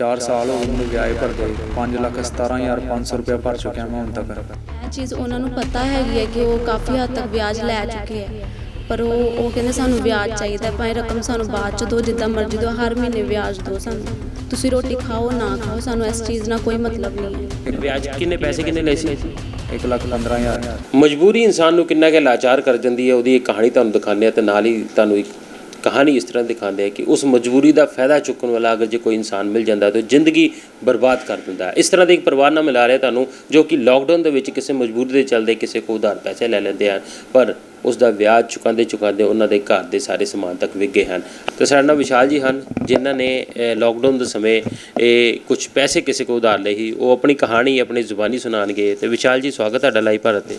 4 ਸਾਲ ਹੋ ਗਏ ਮੈਨੂੰ ਵਿਆਹ ਭਰਦੇ 5 ਲੱਖ 17500 ਰੁਪਏ ਭਰ ਚੁੱਕਿਆ ਮੈਂ ਹੁਣ ਤੱਕ। ਇਹ ਚੀਜ਼ ਉਹਨਾਂ ਨੂੰ ਪਤਾ ਹੈਗੀ ਹੈ ਕਿ ਉਹ ਕਾਫੀ ਹੱਦ ਤੱਕ ਵਿਆਜ ਲੈ ਚੁੱਕੇ ਹੈ। ਪਰ ਉਹ ਉਹ ਕਹਿੰਦੇ ਸਾਨੂੰ ਵਿਆਜ ਚਾਹੀਦਾ ਹੈ, ਭਾਵੇਂ ਰਕਮ ਸਾਨੂੰ ਬਾਅਦ ਚ ਦਿਓ ਜਿੱਦਾਂ ਮਰਜ਼ੀ ਦਿਓ ਹਰ ਮਹੀਨੇ ਵਿਆਜ ਦਿਓ ਸਾਨੂੰ। ਤੁਸੀਂ ਰੋਟੀ ਖਾਓ ਨਾ ਖਾਓ ਸਾਨੂੰ ਇਸ ਚੀਜ਼ ਨਾਲ ਕੋਈ ਮਤਲਬ ਨਹੀਂ ਹੈ। ਵਿਆਜ ਕਿੰਨੇ ਪੈਸੇ ਕਿੰਨੇ ਲਏ ਸੀ? 1 ਲੱਖ 15000 ਮਜਬੂਰੀ ਇਨਸਾਨ ਨੂੰ ਕਿੰਨਾ ਕੁ ਲਾਚਾਰ ਕਰ ਜਾਂਦੀ ਹੈ ਉਹਦੀ ਇੱਕ ਕਹਾਣੀ ਤੁਹਾਨੂੰ ਦਿਖਾਉਂਦੇ ਆ ਤੇ ਨਾਲ ਹੀ ਤੁਹਾਨੂੰ ਇੱਕ ਕਹਾਣੀ ਇਸ ਤਰ੍ਹਾਂ ਦਿਖਾਉਂਦੇ ਆ ਕਿ ਉਸ ਮਜਬੂਰੀ ਦਾ ਫਾਇਦਾ ਚੁੱਕਣ ਵਾਲਾ ਅਗਰ ਜੇ ਕੋਈ ਇਨਸਾਨ ਮਿਲ ਜਾਂਦਾ ਤਾਂ ਜ਼ਿੰਦਗੀ ਬਰਬਾਦ ਕਰ ਦਿੰਦਾ ਇਸ ਤਰ੍ਹਾਂ ਦੇ ਇੱਕ ਪਰਿਵਾਰ ਨਾਲ ਮਿਲਾ ਰਿਹਾ ਤੁਹਾਨੂੰ ਜੋ ਕਿ ਲੋਕਡਾਊਨ ਦੇ ਵਿੱਚ ਕਿਸੇ ਮਜਬੂਰੀ ਦੇ ਚੱਲਦੇ ਕਿਸੇ ਕੋਲ ਉਧਾਰ ਪੈਸੇ ਲੈ ਲੈਂਦੇ ਹਨ ਪਰ ਉਸ ਦਾ ਵਿਆਜ ਚੁਕਾਉਂਦੇ ਚੁਕਾਉਂਦੇ ਉਹਨਾਂ ਦੇ ਘਰ ਦੇ ਸਾਰੇ ਸਮਾਨ ਤੱਕ ਵਿਕ ਗਏ ਹਨ। ਤੇ ਸਾਡੇ ਨਾਲ ਵਿਸ਼ਾਲ ਜੀ ਹਨ ਜਿਨ੍ਹਾਂ ਨੇ ਲੋਕਡਾਊਨ ਦੇ ਸਮੇਂ ਇਹ ਕੁਝ ਪੈਸੇ ਕਿਸੇ ਕੋਲ ਉਧਾਰ ਲਏ ਸੀ। ਉਹ ਆਪਣੀ ਕਹਾਣੀ ਆਪਣੀ ਜ਼ੁਬਾਨੀ ਸੁਣਾਉਣਗੇ। ਤੇ ਵਿਸ਼ਾਲ ਜੀ ਸਵਾਗਤ ਤੁਹਾਡਾ ਲਾਈਵ ਭਾਰਤ ਤੇ।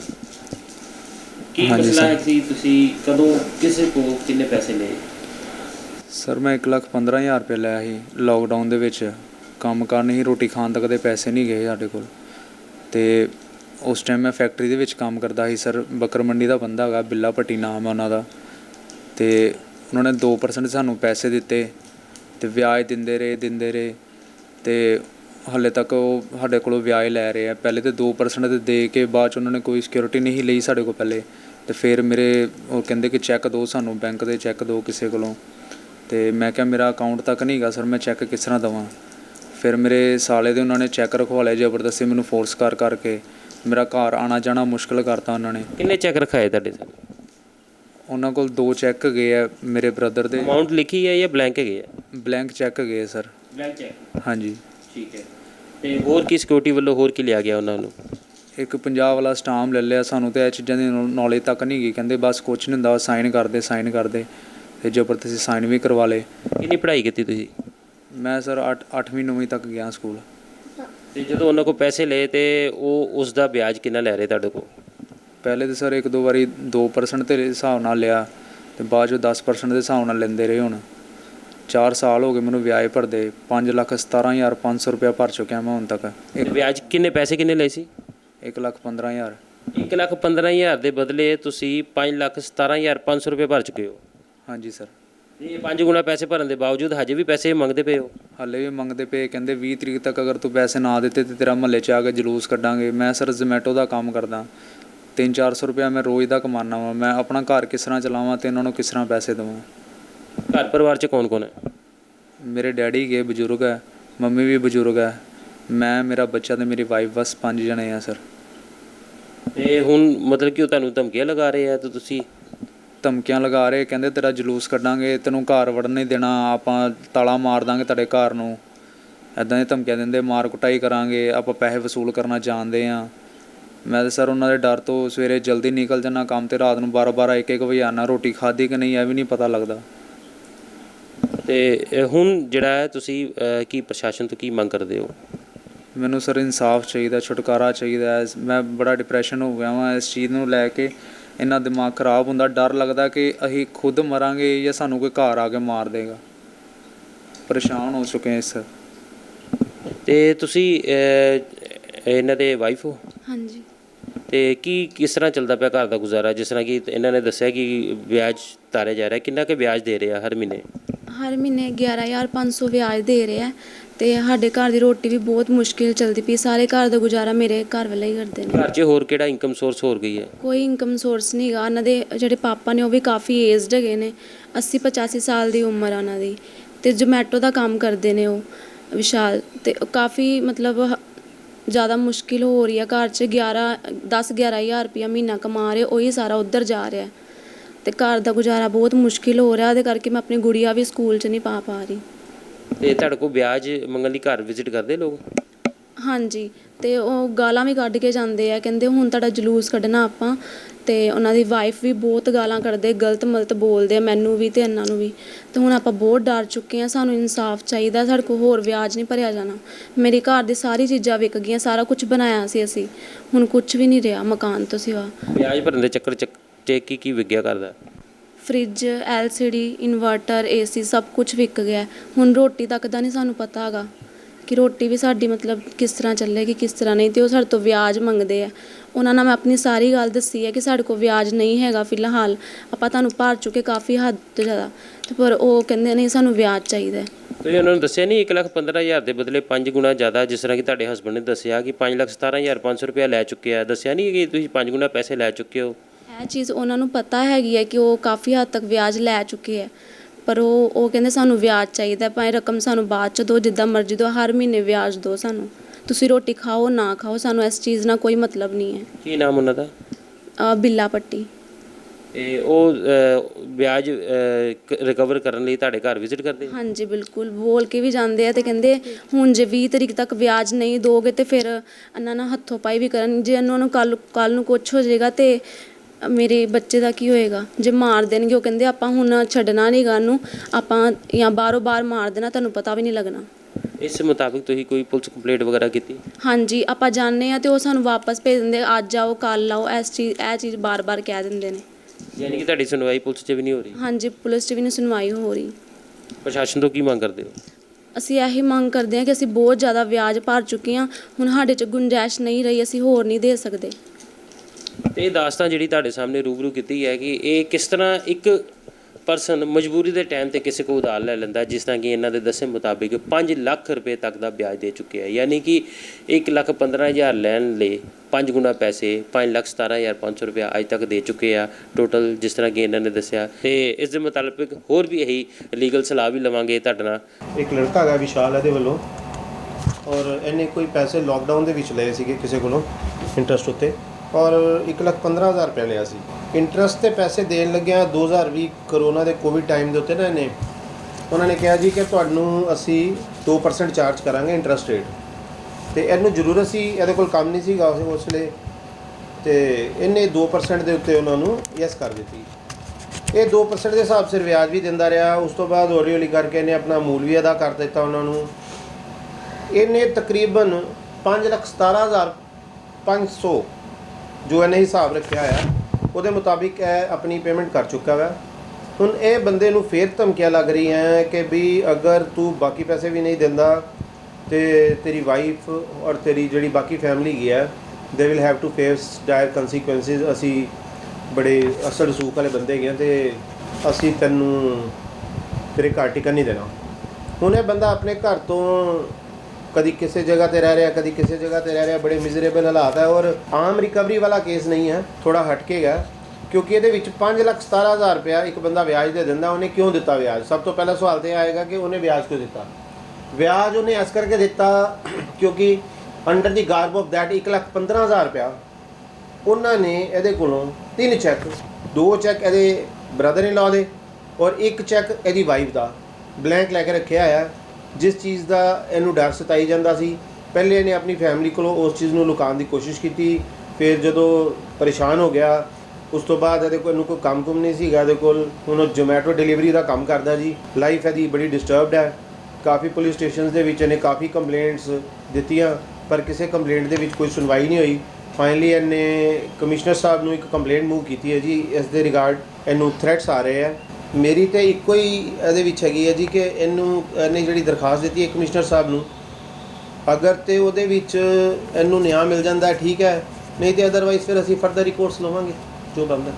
ਕੀ ਮਸਲਾ। ਹੈ ਸੀ ਤੁਸੀਂ ਕਦੋਂ ਕਿਸੇ ਕੋਲ ਕਿੰਨੇ ਪੈਸੇ ਲਏ? ਸਰ, ਮੈਂ ਇੱਕ ਲੱਖ ਪੰਦਰ੍ਹਾਂ ਹਜ਼ਾਰ ਰੁਪਇਆ ਲਿਆ ਸੀ ਲੋਕਡਾਊਨ ਦੇ ਵਿੱਚ। ਕੰਮ ਕਾਰ ਨਹੀਂ ਰੋਟੀ ਖਾਣ ਤੱਕ ਦੇ ਪੈਸੇ ਨਹੀਂ ਗਏ ਸਾਡੇ ਕੋਲ। ਅਤੇ ਉਸ ਟਾਈਮ ਮੈਂ ਫੈਕਟਰੀ ਦੇ ਵਿੱਚ ਕੰਮ ਕਰਦਾ ਸੀ ਸਰ, ਬੱਕਰ ਮੰਡੀ ਦਾ ਬੰਦਾ ਹੈਗਾ, ਬਿੱਲਾ ਭੱਟੀ ਨਾਮ ਹੈ ਉਹਨਾਂ ਦਾ। ਅਤੇ ਉਹਨਾਂ ਨੇ 2% ਸਾਨੂੰ ਪੈਸੇ ਦਿੱਤੇ ਅਤੇ ਵਿਆਜ ਦਿੰਦੇ ਰਹੇ ਦਿੰਦੇ ਰਹੇ। ਅਤੇ ਹਾਲੇ ਤੱਕ ਉਹ ਸਾਡੇ ਕੋਲੋਂ ਵਿਆਜ ਲੈ ਰਹੇ ਆ। ਪਹਿਲੇ ਤੇ 2% ਦੇ ਦੇ ਕੇ ਬਾਅਦ ਚ ਉਹਨਾਂ ਨੇ ਕੋਈ ਸਿਕਿਉਰਿਟੀ ਨਹੀਂ ਲਈ ਸਾਡੇ ਕੋਲ ਪਹਿਲੇ। ਤੇ ਫਿਰ ਮੇਰੇ ਉਹ ਕਹਿੰਦੇ ਕਿ ਚੈੱਕ ਦਿਓ ਸਾਨੂੰ ਬੈਂਕ ਦੇ ਚੈੱਕ ਦਿਓ ਕਿਸੇ ਕੋਲੋਂ। ਤੇ ਮੈਂ ਕਿਹਾ ਮੇਰਾ ਅਕਾਊਂਟ ਤੱਕ ਨਹੀਂ ਹੈਗਾ ਸਰ ਮੈਂ ਚੈੱਕ ਕਿਸ ਤਰ੍ਹਾਂ ਦਵਾਂ। ਫਿਰ ਮੇਰੇ ਸਾਲੇ ਦੇ ਉਹਨਾਂ ਨੇ ਚੈੱਕ ਰਖਵਾ ਲਿਆ ਜ਼ਬਰਦਸਤੀ ਮੈਨੂੰ ਫੋਰਸ ਕਰ ਕਰਕੇ। ਮੇਰਾ ਘਰ ਆਣਾ ਜਾਣਾ ਮੁਸ਼ਕਲ ਕਰਤਾ ਉਹਨਾਂ ਨੇ। ਕਿੰਨੇ ਚੈੱਕ ਰਖਾਏ ਤੁਹਾਡੇ ਸਰ ਉਹਨਾਂ ਕੋਲ ਦੋ ਚੈੱਕ ਗਏ ਆ ਮੇਰੇ ਬ੍ਰਦਰ ਦੇ। ਅਮਾਉਂਟ ਲਿਖੀ ਹੈ ਜਾਂ ਬਲੈਂਕ ਹੈਗੇ ਆ? ਬਲੈਂਕ ਚੈੱਕ ਗਏ ਸਰ ਬਲੈਂਕ ਚੈੱਕ ਹਾਂਜੀ। ਠੀਕ ਹੈ। ਤੇ ਹੋਰ ਕੀ ਸਿਕਿਉਰਿਟੀ ਵੱਲੋਂ ਹੋਰ ਕੀ ਲਿਆ ਗਿਆ ਉਹਨਾਂ ਨੂੰ? ਇੱਕ ਪੰਜਾਬ ਵਾਲਾ ਸਟਾਮ ਲੈ ਲਿਆ ਸਾਨੂੰ ਤੇ ਇਹ ਚੀਜ਼ਾਂ ਦੀ ਨੌਲੇਜ ਤੱਕ ਨਹੀਂ ਗਈ। ਕਹਿੰਦੇ ਬਸ ਕੁਛ ਨਹੀਂ ਹੁੰਦਾ ਸਾਈਨ ਕਰਦੇ ਸਾਈਨ ਕਰਦੇ। ਤੇ ਜ਼ਬਰਦਸਤੀ ਸਾਈਨ ਵੀ ਕਰਵਾ ਲਏ। ਕਿੰਨੀ ਪੜ੍ਹਾਈ ਕੀਤੀ ਤੁਸੀਂ? ਮੈਂ ਸਰ 8 8ਵੀਂ 9ਵੀਂ ਤੱਕ ਗਿਆ ਸਕੂਲ। ਤੇ ਜਦੋਂ ਉਹਨਾਂ ਕੋਲ ਪੈਸੇ ਲਏ ਤੇ ਉਹ ਉਸ ਦਾ ਵਿਆਜ ਕਿੰਨਾ ਲੈ ਰਹੇ ਤੁਹਾਡੇ ਕੋਲ? ਪਹਿਲੇ ਤੇ ਸਰ ਇੱਕ ਦੋ ਵਾਰੀ 2% ਦੇ ਹਿਸਾਬ ਨਾਲ ਲਿਆ ਤੇ ਬਾਅਦ ਚੋਂ 10% ਦੇ ਹਿਸਾਬ ਨਾਲ ਲੈਂਦੇ ਰਹੇ ਹੁਣ। 4 ਸਾਲ ਹੋ ਗਏ ਮੈਨੂੰ ਵਿਆਜ ਭਰਦੇ 5 ਲੱਖ 17500 ਰੁਪਇਆ ਭਰ ਚੁੱਕਿਆ ਮੈਂ ਹੁਣ ਤੱਕ। ਤੇ ਵਿਆਜ ਕਿੰਨੇ ਪੈਸੇ ਕਿੰਨੇ ਲਏ ਸੀ? 1 ਲੱਖ 15000 1 ਲੱਖ 15000 ਦੇ ਬਦਲੇ ਤੁਸੀਂ 5 ਲੱਖ 17500 ਰੁਪਏ ਭਰ ਚੁੱਕੇ ਹੋ। ਹਾਂਜੀ ਸਰ। ਇਹ ਪੰਜ ਗੁਣਾ ਪੈਸੇ ਭਰਨ ਦੇ ਬਾਵਜੂਦ ਹਜੇ ਵੀ ਪੈਸੇ ਮੰਗਦੇ ਪਏ ਹੋ? ਹਾਲੇ ਵੀ ਮੰਗਦੇ ਪਏ ਕਹਿੰਦੇ 20 ਤਰੀਕ ਤੱਕ ਅਗਰ ਤੂੰ ਪੈਸੇ ਨਾ ਦਿੱਤੇ ਤੇ ਤੇਰਾ ਮਹੱਲੇ 'ਚ ਆ ਕੇ ਜਲੂਸ ਕੱਢਾਂਗੇ। ਮੈਂ ਸਰ ਜ਼ੋਮੈਟੋ ਦਾ ਕੰਮ ਕਰਦਾ। 3-400 ਰੁਪਇਆ ਮੈਂ ਰੋਜ਼ ਦਾ ਕਮਾਨਾ ਵਾਂ। ਮੈਂ ਆਪਣਾ ਘਰ ਕਿਸ ਤਰ੍ਹਾਂ ਚਲਾਵਾਂ ਤੇ ਉਹਨਾਂ ਨੂੰ ਕਿਸ ਤਰ੍ਹਾਂ ਪੈਸੇ ਦੇਵਾਂ? ਘਰ ਪਰਿਵਾਰ 'ਚ ਕੌਣ ਕੌਣ ਹੈ? ਮੇਰੇ ਡੈਡੀ ਗਏ ਬਜ਼ੁਰਗ ਹੈ ਮੰਮੀ ਵੀ ਬਜ਼ੁਰਗ ਹੈ। ਮੈਂ ਮੇਰਾ ਬੱਚਾ ਤੇ ਮੇਰੀ ਵਾਈਫ ਬਸ ਪੰਜ ਜਣੇ ਆ ਸਰ। ਤੇ ਹੁਣ ਮਤਲਬ ਕਿ ਉਹ ਤੁਹਾਨੂੰ ਧਮਕੀਆਂ ਲਗਾ ਰਹੇ ਆ ਤੇ ਤੁਸੀਂ ਧਮਕੀਆਂ ਲਗਾ ਰਹੇ ਕਹਿੰਦੇ ਤੇਰਾ ਜਲੂਸ ਕੱਢਾਂਗੇ ਤੈਨੂੰ ਘਰ ਵੜਨ ਨਹੀਂ ਦੇਣਾ ਆਪਾਂ ਤਾਲਾ ਮਾਰ ਦਾਂਗੇ ਤੁਹਾਡੇ ਘਰ ਨੂੰ। ਐਦਾਂ ਦੀ ਧਮਕੀਆਂ ਦਿੰਦੇ ਮਾਰ ਕੁਟਾਈ ਕਰਾਂਗੇ ਆਪਾਂ ਪੈਸੇ ਵਸੂਲ ਕਰਨਾ ਜਾਣਦੇ ਆ। ਮੈਂ ਤਾਂ ਸਰ ਉਹਨਾਂ ਦੇ ਡਰ ਤੋਂ ਸਵੇਰੇ ਜਲਦੀ ਨਿਕਲ ਜਾਣਾ ਕੰਮ ਤੇ ਰਾਤ ਨੂੰ 12 12 1 1 ਵਜੇ ਆਉਣਾ ਰੋਟੀ ਖਾਧੀ ਕਿ ਨਹੀਂ ਇਹ ਵੀ ਨਹੀਂ ਪਤਾ ਲੱਗਦਾ। ਤੇ ਹੁਣ ਜਿਹੜਾ ਹੈ ਤੁਸੀਂ ਕੀ ਪ੍ਰਸ਼ਾਸਨ ਤੋਂ ਕੀ ਮੰਗ ਕਰਦੇ ਹੋ? ਮੈਨੂੰ ਸਰ ਇਨਸਾਫ ਚਾਹੀਦਾ ਛੁਟਕਾਰਾ ਚਾਹੀਦਾ ਹੈ। ਮੈਂ ਬੜਾ ਡਿਪਰੈਸ਼ਨ ਹੋ ਗਿਆ ਵਾਂ ਇਸ ਚੀਜ਼ ਨੂੰ ਲੈ ਕੇ। ਇੰਨਾ ਦਿਮਾਗ ਖਰਾਬ ਹੁੰਦਾ ਡਰ ਲੱਗਦਾ ਕਿ ਅਸੀਂ ਖੁਦ ਮਰਾਂਗੇ ਜਾਂ ਸਾਨੂੰ ਕੋਈ ਘਰ ਆ ਕੇ ਮਾਰ ਦੇਗਾ। ਪਰੇਸ਼ਾਨ ਹੋ ਚੁੱਕੇ ਹਾਂ ਇਸ। ਤੇ ਤੁਸੀਂ ਅਹ, ਇਹਨਾਂ ਦੇ ਵਾਈਫ ਹੋ? ਹਾਂਜੀ। ਤੇ ਕੀ ਕਿਸ ਤਰ੍ਹਾਂ ਚੱਲਦਾ ਪਿਆ ਘਰ ਦਾ ਗੁਜ਼ਾਰਾ? ਜਿਸ ਤਰ੍ਹਾਂ ਕਿ ਇਹਨਾਂ ਨੇ ਦੱਸਿਆ ਕਿ ਵਿਆਜ ਤਾਰਿਆ ਜਾ ਰਿਹਾ। ਕਿੰਨਾ ਕੁ ਵਿਆਜ ਦੇ ਰਹੇ ਹਰ ਮਹੀਨੇ? ਹਰ ਮਹੀਨੇ 11500 ਵਿਆਜ ਦੇ ਰਿਹਾ। ਹੈ ਤੇ ਸਾਡੇ ਘਰ ਦੀ ਰੋਟੀ ਵੀ ਬਹੁਤ ਮੁਸ਼ਕਿਲ ਚੱਲਦੀ ਪਈ। ਸਾਰੇ ਘਰ ਦਾ ਗੁਜ਼ਾਰਾ ਮੇਰੇ ਘਰ ਵਾਲੇ ਹੀ ਕਰਦੇ ਨੇ। ਘਰ 'ਚ ਹੋਰ ਕਿਹੜਾ ਇਨਕਮ ਸੋਰਸ ਹੋਰ ਗਈ ਹੈ? ਕੋਈ ਇਨਕਮ ਸੋਰਸ ਨਹੀਂ ਹੈਗਾ। ਉਹਨਾਂ ਦੇ ਜਿਹੜੇ ਪਾਪਾ ਨੇ ਉਹ ਵੀ ਕਾਫੀ ਏਜਡ ਹੈਗੇ ਨੇ। 80 85 ਸਾਲ ਦੀ ਉਮਰ ਆ ਉਹਨਾਂ ਦੀ। ਤੇ ਜੋਮੈਟੋ ਦਾ ਕੰਮ ਕਰਦੇ ਨੇ ਉਹ ਵਿਸ਼ਾਲ। ਤੇ ਉਹ ਕਾਫੀ ਮਤਲਬ ਹ- ਜ਼ਿਆਦਾ ਮੁਸ਼ਕਿਲ ਹੋ ਰਹੀ ਹੈ। ਘਰ 'ਚ 11 10 11000 ਰੁਪਇਆ ਮਹੀਨਾ ਕਮਾ ਰਹੇ ਉਹੀ ਸਾਰਾ ਉੱਧਰ ਜਾ ਰਿਹਾ। ਤੇ ਘਰ ਦਾ ਗੁਜ਼ਾਰਾ ਬਹੁਤ ਮੁਸ਼ਕਿਲ ਹੋ ਰਿਹਾ। ਉਹਦੇ ਕਰਕੇ ਮੈਂ ਆਪਣੀ ਗੁੜੀਆ ਵੀ ਸਕੂਲ 'ਚ ਨਹੀਂ ਪਾ ਪਾ ਰਹੀ। ਤੇ ਤੁਹਾਡੇ ਕੋਲ ਵਿਆਜ ਮੰਗਣ ਲਈ ਘਰ ਵਿਜ਼ਿਟ ਕਰਦੇ ਲੋਕ? ਹਾਂਜੀ ਤੇ ਉਹ ਗਾਲਾਂ ਵੀ ਕੱਢ ਕੇ ਜਾਂਦੇ ਆ ਕਹਿੰਦੇ ਹੁਣ ਤੁਹਾਡਾ ਜਲੂਸ ਕੱਢਣਾ ਆਪਾਂ ਤੇ ਉਹਨਾਂ ਦੀ ਵਾਈਫ ਵੀ ਬਹੁਤ ਗਾਲਾਂ ਕੱਢਦੇ ਗਲਤ ਮਲਤ ਬੋਲਦੇ ਆ ਮੈਨੂੰ ਵੀ ਤੇ ਇਹਨਾਂ ਨੂੰ ਵੀ। ਤੇ ਹੁਣ ਆਪਾਂ ਬਹੁਤ ਡਰ ਚੁੱਕੇ ਆ ਸਾਨੂੰ ਇਨਸਾਫ ਚਾਹੀਦਾ ਸਾਡੇ ਕੋਲ ਹੋਰ ਵਿਆਜ ਨਹੀਂ ਭਰਿਆ ਜਾਣਾ। ਮੇਰੇ ਘਰ ਦੀ ਸਾਰੀ ਚੀਜ਼ਾਂ ਵਿਕ ਗਈਆਂ ਸਾਰਾ ਕੁਝ ਬਣਾਇਆ ਸੀ ਅਸੀਂ ਹੁਣ ਕੁਝ ਵੀ ਨਹੀਂ ਰਿਹਾ ਮਕਾਨ ਤੋਂ ਸਿਵਾ। ਵਿਆਜ ਭਰਨ ਦੇ ਚੱਕਰ 'ਚ ਚ ਕੀ ਕੀ ਵਿਗਿਆ ਕਰਦਾ fridge L C D inverter A C ਸਭ ਕੁਝ ਵਿਕ ਗਿਆ। ਹੁਣ ਰੋਟੀ ਤੱਕ ਦਾ ਨਹੀਂ ਸਾਨੂੰ ਪਤਾ ਹੈਗਾ ਕਿ ਰੋਟੀ ਵੀ ਸਾਡੀ ਮਤਲਬ ਕਿਸ ਤਰ੍ਹਾਂ ਚੱਲੇਗੀ, ਕਿਸ ਤਰ੍ਹਾਂ ਨਹੀਂ ਅਤੇ ਉਹ ਸਾਡੇ ਤੋਂ ਵਿਆਜ ਮੰਗਦੇ ਆ। ਉਹਨਾਂ ਨਾਲ ਮੈਂ ਆਪਣੀ ਸਾਰੀ ਗੱਲ ਦੱਸੀ ਹੈ ਕਿ ਸਾਡੇ ਕੋਲ ਵਿਆਜ ਨਹੀਂ ਹੈਗਾ ਫਿਲਹਾਲ। ਆਪਾਂ ਤੁਹਾਨੂੰ ਭਰ ਚੁੱਕੇ ਕਾਫੀ ਹੱਦ ਤੋਂ ਜ਼ਿਆਦਾ, ਤੇ ਪਰ ਉਹ ਕਹਿੰਦੇ ਨਹੀਂ ਸਾਨੂੰ ਵਿਆਜ ਚਾਹੀਦਾ ਤੁਸੀਂ ਉਹਨਾਂ ਨੂੰ ਦੱਸਿਆ ਨਹੀਂ 1 ਲੱਖ 15000 ਦੇ ਬਦਲੇ 5 ਗੁਣਾ ਜ਼ਿਆਦਾ, ਜਿਸ ਤਰ੍ਹਾਂ ਕਿ ਤੁਹਾਡੇ ਹਸਬੰਡ ਨੇ ਦੱਸਿਆ ਕਿ 5 ਲੱਖ 17500 ਰੁਪਇਆ ਲੈ ਚੁੱਕੇ ਆ। ਦੱਸਿਆ ਨਹੀਂ ਕਿ ਤੁਸੀਂ 5 ਗੁਣਾ ਪੈਸੇ ਲੈ ਚੁੱਕੇ ਹੋ? ਇਹ ਚੀਜ਼ ਉਹਨਾਂ ਨੂੰ ਪਤਾ ਹੈਗੀ ਹੈ ਕਿ ਉਹ ਕਾਫੀ ਹੱਦ ਤੱਕ ਵਿਆਜ ਲੈ ਚੁੱਕੇ ਹੈ। ਪਰ ਉਹ ਉਹ ਕਹਿੰਦੇ ਸਾਨੂੰ ਵਿਆਜ ਚਾਹੀਦਾ ਹੈ, ਭਾਵੇਂ ਰਕਮ ਸਾਨੂੰ ਬਾਅਦ ਚ ਦਿਓ ਜਿੱਦਾਂ ਮਰਜ਼ੀ ਦਿਓ ਹਰ ਮਹੀਨੇ ਵਿਆਜ ਦਿਓ ਸਾਨੂੰ। ਤੁਸੀਂ ਰੋਟੀ ਖਾਓ ਨਾ ਖਾਓ ਸਾਨੂੰ ਇਸ ਚੀਜ਼ ਨਾਲ ਕੋਈ ਮਤਲਬ ਨਹੀਂ ਹੈ। ਕੀ ਨਾਮ ਉਹਨਾਂ ਦਾ? ਅਹ ਬਿੱਲਾ ਪੱਟੀ। ਇਹ ਉਹ ਅਹ, ਵਿਆਜ ਰਿਕਵਰ ਕਰਨ ਲਈ ਤੁਹਾਡੇ ਘਰ ਵਿਜ਼ਿਟ ਕਰਦੇ ਆ? ਹਾਂਜੀ ਬਿਲਕੁਲ। ਬੋਲ ਕੇ ਵੀ ਜਾਂਦੇ ਆ ਤੇ ਕਹਿੰਦੇ ਹੁਣ ਜੇ 20 ਤਰੀਕ ਤੱਕ ਵਿਆਜ ਨਹੀਂ ਦੋਗੇ ਤੇ ਫਿਰ ਇਹਨਾਂ ਨਾਲ ਹੱਥੋਂ ਪਾਈ ਵੀ ਕਰਨ। ਜੇ ਇਹਨਾਂ ਨੂੰ ਕੱਲ ਕੱਲ ਨੂੰ ਕੁਝ ਹੋ ਜਾਏਗਾ ਤੇ ਮੇਰੇ ਬੱਚੇ ਦਾ ਕੀ ਹੋਏਗਾ? ਜੇ ਮਾਰ ਦੇਣਗੇ ਉਹ ਕਹਿੰਦੇ ਆਪਾਂ ਹੁਣ ਛੱਡਣਾ ਨਹੀਂ ਗਾ ਨੂੰ ਆਪਾਂ ਜਾਂ ਬਾਰੋ ਬਾਰ ਮਾਰ ਦੇਣਾ ਤੁਹਾਨੂੰ ਪਤਾ ਵੀ ਨਹੀਂ ਲੱਗਣਾ। ਇਸ ਮੁਤਾਬਿਕ ਤੁਸੀਂ ਕੋਈ ਪੁਲਿਸ ਕੰਪਲੇਂਟ ਵਗੈਰਾ ਕੀਤੀ? ਹਾਂਜੀ ਆਪਾਂ ਜਾਣਦੇ ਆ ਤੇ ਉਹ ਸਾਨੂੰ ਵਾਪਸ ਭੇਜ ਦਿੰਦੇ ਆ, ਅੱਜ ਆਓ ਕੱਲ ਆਓ ਇਸ ਚੀਜ਼ ਇਹ ਚੀਜ਼ ਬਾਰ-ਬਾਰ ਕਹਿ ਦਿੰਦੇ ਨੇ। ਯਾਨੀ ਕਿ ਤੁਹਾਡੀ ਸੁਣਵਾਈ ਪੁਲਿਸ 'ਚ ਵੀ ਨਹੀਂ ਹੋ ਰਹੀ? ਹਾਂਜੀ ਪੁਲਿਸ 'ਚ ਵੀ ਨਹੀਂ ਸੁਣਵਾਈ ਹੋ ਰਹੀ। ਪ੍ਰਸ਼ਾਸਨ ਤੋਂ ਕੀ ਮੰਗ ਕਰਦੇ ਹੋ? ਅਸੀਂ ਇਹੀ ਮੰਗ ਕਰਦੇ ਹਾਂ ਕਿ ਅਸੀਂ ਬਹੁਤ ਜ਼ਿਆਦਾ ਵਿਆਜ ਭਰ ਚੁੱਕੇ ਹਾਂ ਹੁਣ ਸਾਡੇ 'ਚ ਗੁੰਜਾਇਸ਼ ਨਹੀਂ ਰਹੀ ਅਸੀਂ ਹੋਰ ਨਹੀਂ ਦੇ ਸਕਦੇ। ਤੇ ਇਹ ਦਾਸਤਾਨ ਜਿਹੜੀ ਤੁਹਾਡੇ ਸਾਹਮਣੇ ਰੂਬਰੂ ਕੀਤੀ ਹੈ ਕਿ ਇਹ ਕਿਸ ਤਰ੍ਹਾਂ ਇੱਕ ਪਰਸਨ ਮਜਬੂਰੀ ਦੇ ਟਾਈਮ ਤੇ ਕਿਸੇ ਕੋਲ ਉਧਾਰ ਲੈ ਲੈਂਦਾ, ਜਿਸ ਤਰ੍ਹਾਂ ਕਿ ਇਹਨਾਂ ਦੇ ਦੱਸੇ ਮੁਤਾਬਿਕ 5 ਲੱਖ ਰੁਪਏ ਤੱਕ ਦਾ ਵਿਆਜ ਦੇ ਚੁੱਕੇ ਆ ਯਾਨੀ ਕਿ 1 ਲੱਖ 15000 ਲੈਣ ਲਈ 5 ਗੁਣਾ ਪੈਸੇ 5 ਲੱਖ 17500 ਰੁਪਏ ਅੱਜ ਤੱਕ ਦੇ ਚੁੱਕੇ ਆ ਟੋਟਲ ਜਿਸ ਤਰ੍ਹਾਂ ਕਿ ਇਹਨਾਂ ਨੇ ਦੱਸਿਆ। ਤੇ ਇਸ ਦੇ ਮੁਤਾਬਿਕ ਹੋਰ ਵੀ ਇਹੀ ਲੀਗਲ ਸਲਾਹ ਵੀ ਲਵਾਂਗੇ ਤੁਹਾਡੇ ਨਾਲ। ਇੱਕ ਲੜਕਾ ਹੈਗਾ ਵਿਸ਼ਾਲ ਇਹਦੇ ਵੱਲੋਂ, ਔਰ ਇਹਨੇ ਕੋਈ ਪੈਸੇ ਲੋਕਡਾਊਨ ਦੇ ਵਿੱਚ ਲਏ ਸੀਗੇ ਕਿਸੇ ਕੋਲੋਂ ਇੰਟਰਸਟ ਉੱਤੇ। ਔਰ 115000 ਰੁਪਏ ਲਿਆ ਸੀ। ਇੰਟਰਸਟ ਤੇ ਪੈਸੇ ਦੇਣ ਲੱਗਿਆ 2020 ਕਰੋਨਾ ਦੇ ਕੋਵਿਡ ਟਾਈਮ ਦੇ ਉੱਤੇ ਨਾ ਇਹਨੇ, ਉਹਨਾਂ ਨੇ ਕਿਹਾ ਜੀ ਕਿ ਤੁਹਾਨੂੰ ਅਸੀਂ 2% ਚਾਰਜ ਕਰਾਂਗੇ ਇੰਟਰਸਟ ਰੇਟ ਤੇ ਇਹਨੂੰ ਜ਼ਰੂਰਤ ਸੀ ਇਹਦੇ ਕੋਲ ਕੰਮ ਨਹੀਂ ਸੀਗਾ ਉਸ ਉਸ ਵੇਲੇ। ਤੇ ਇਹਨੇ 2% ਦੇ ਉੱਤੇ ਉਹਨਾਂ ਨੂੰ ਯੈਸ ਕਰ ਦਿੱਤੀ। ਇਹ 2% ਦੇ ਹਿਸਾਬ ਸਿਰ ਵਿਆਜ ਵੀ ਦਿੰਦਾ ਰਿਹਾ। ਉਸ ਤੋਂ ਬਾਅਦ ਹੌਲੀ ਹੌਲੀ ਕਰਕੇ ਇਹਨੇ ਆਪਣਾ ਮੂਲ ਵੀ ਅਦਾ ਕਰ ਦਿੱਤਾ ਉਹਨਾਂ ਨੂੰ। ਇਹਨੇ ਤਕਰੀਬਨ 517500 ਜੋ ਇਹਨੇ ਹਿਸਾਬ ਰੱਖਿਆ ਆ, ਉਹਦੇ ਮੁਤਾਬਿਕ ਇਹ ਆਪਣੀ ਪੇਮੈਂਟ ਕਰ ਚੁੱਕਾ ਵਾ। ਹੁਣ ਇਹ ਬੰਦੇ ਨੂੰ ਫੇਰ ਧਮਕੀਆਂ ਲੱਗ ਰਹੀਆਂ ਕਿ ਵੀ ਅਗਰ ਤੂੰ ਬਾਕੀ ਪੈਸੇ ਵੀ ਨਹੀਂ ਦਿੰਦਾ ਤੇ ਤੇਰੀ ਵਾਈਫ ਔਰ ਤੇਰੀ ਜਿਹੜੀ ਬਾਕੀ ਫੈਮਿਲੀ ਗਈ ਹੈ they will have to face dire consequences ਅਸੀਂ ਬੜੇ ਅਸਲ ਰਸੂਖ ਵਾਲੇ ਬੰਦੇ ਹੈਗੇ ਹਾਂ ਤੇ ਅਸੀਂ ਤੈਨੂੰ ਤੇਰੇ ਘਰ ਟਿਕਣ ਨਹੀਂ ਦੇਣਾ। ਹੁਣ ਇਹ ਬੰਦਾ ਆਪਣੇ ਘਰ ਤੋਂ ਕਦੀ ਕਿਸੇ ਜਗ੍ਹਾ ਤੇ ਰਹਿ ਰਿਹਾ ਕਦੀ ਕਿਸੇ ਜਗ੍ਹਾ ਤੇ ਰਹਿ ਰਿਹਾ ਬੜੇ ਮਿਜ਼ਰੇਬਲ ਹਾਲਾਤ ਹੈ ਔਰ ਆਮ ਰਿਕਵਰੀ ਵਾਲਾ ਕੇਸ ਨਹੀਂ ਹੈ ਥੋੜਾ ਹਟਕੇਗਾ ਕਿਉਂਕਿ ਇਹਦੇ ਵਿੱਚ 5 ਲੱਖ 17000 ਰੁਪਇਆ ਇੱਕ ਬੰਦਾ ਵਿਆਜ ਦੇ ਦਿੰਦਾ, ਉਹਨੇ ਕਿਉਂ ਦਿੱਤਾ ਵਿਆਜ? ਸਭ ਤੋਂ ਪਹਿਲਾ ਸਵਾਲ ਤੇ ਇਹ ਆਏਗਾ ਕਿ ਉਹਨੇ ਵਿਆਜ ਕਿਉਂ ਦਿੱਤਾ? ਵਿਆਜ ਉਹਨੇ ਇਸ ਕਰਕੇ ਦਿੱਤਾ ਕਿਉਂਕਿ under the garb of that 1 lakh 15000 ਰੁਪਇਆ, ਉਹਨਾਂ ਨੇ ਇਹਦੇ ਕੋਲੋਂ ਤਿੰਨ ਚੈੱਕ ਦੋ ਚੈੱਕ ਇਹਦੇ ਬ੍ਰਦਰ ਇਨ ਲਾ ਦੇ ਔਰ ਇੱਕ ਚੈੱਕ ਇਹਦੀ ਵਾਈਫ ਦਾ ਬਲੈਂਕ ਲੈ ਕੇ ਰੱਖਿਆ ਆ ਜਿਸ ਚੀਜ਼ ਦਾ ਇਹਨੂੰ ਡਰ ਸਤਾਈ ਜਾਂਦਾ ਸੀ, ਪਹਿਲੇ ਇਹਨੇ ਆਪਣੀ ਫੈਮਿਲੀ ਕੋਲੋਂ ਉਸ ਚੀਜ਼ ਨੂੰ ਲੁਕਾਉਣ ਦੀ ਕੋਸ਼ਿਸ਼ ਕੀਤੀ, ਫਿਰ ਜਦੋਂ ਪਰੇਸ਼ਾਨ ਹੋ ਗਿਆ, ਉਸ ਤੋਂ ਬਾਅਦ ਇਹਦੇ ਕੋਲ ਇਹਨੂੰ ਕੋਈ ਕੰਮ ਕੁਮ ਨਹੀਂ ਸੀਗਾ, ਇਹਦੇ ਕੋਲ ਹੁਣ ਉਹ ਜੋਮੈਟੋ ਡਿਲੀਵਰੀ ਦਾ ਕੰਮ ਕਰਦਾ ਜੀ ਲਾਈਫ ਇਹਦੀ ਬੜੀ ਡਿਸਟਰਬਡ ਹੈ। ਕਾਫੀ ਪੁਲਿਸ ਸਟੇਸ਼ਨਸ ਦੇ ਵਿੱਚ ਇਹਨੇ ਕਾਫੀ ਕੰਪਲੇਂਟਸ ਦਿੱਤੀਆਂ, ਪਰ ਕਿਸੇ ਕੰਪਲੇਂਟ ਦੇ ਵਿੱਚ ਕੋਈ ਸੁਣਵਾਈ ਨਹੀਂ ਹੋਈ। ਫਾਈਨਲੀ ਇਹਨੇ ਕਮਿਸ਼ਨਰ ਸਾਹਿਬ ਨੂੰ ਇੱਕ ਕੰਪਲੇਂਟ ਮੂਵ ਕੀਤੀ ਹੈ ਜੀ, ਇਸ ਦੇ ਰਿਗਾਰਡ ਇਹਨੂੰ ਥ੍ਰੈਟਸ ਆ ਰਹੇ ਆ ਮੇਰੀ ਤੇ ਇੱਕੋ ਹੀ ਇਹਦੇ ਵਿੱਚ ਹੈਗੀ ਹੈ ਜੀ ਕਿ ਇਹਨੂੰ, ਇਹਨੇ ਜਿਹੜੀ ਦਰਖਾਸਤ ਦਿੱਤੀ ਹੈ ਕਮਿਸ਼ਨਰ ਸਾਹਿਬ ਨੂੰ, ਅਗਰ ਤੇ ਉਹਦੇ ਵਿੱਚ ਇਹਨੂੰ ਨਿਆਂ ਮਿਲ ਜਾਂਦਾ, ਠੀਕ ਹੈ, ਨਹੀਂ ਤੇ ਅਦਰਵਾਈਜ਼ ਫਿਰ ਅਸੀਂ ਫਰਦਰ ਰਿਕੋਰਸ ਲਵਾਂਗੇ, ਜੋ ਬੰਦਾ